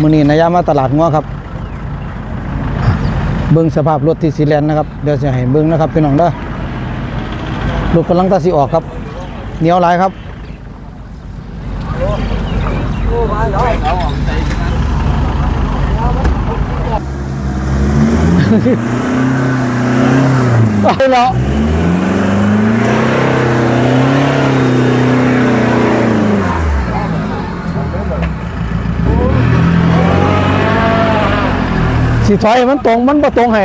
มื้อนี้นายามาตลาดงัวครับ เบิ่งสภาพรถที่สีแลนนะครับ เดี๋ยวจะให้เบิ่งนะครับพี่น้องเด้อรถกำลังตัดสิออกครับเหนียวหลายครับไปแล้ว สิถอยมันตรงมันบ่ตรงให้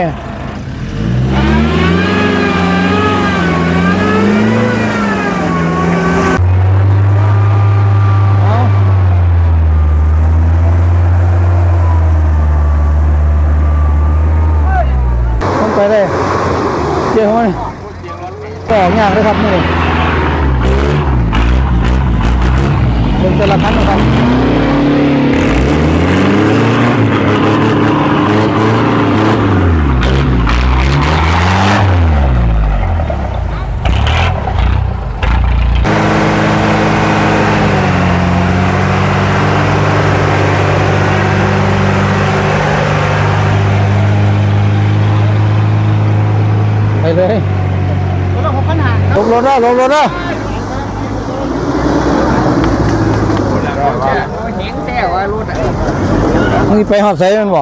ต้องไปเลยเจ้าเขาไมก็อยากเลยครับนี่เป็นแต่ละคันนะครับ ไปเลยลงรถแล้วลงรถแล้วเห็นแต่ว่ารถมึงไปหอดใส่มันบ่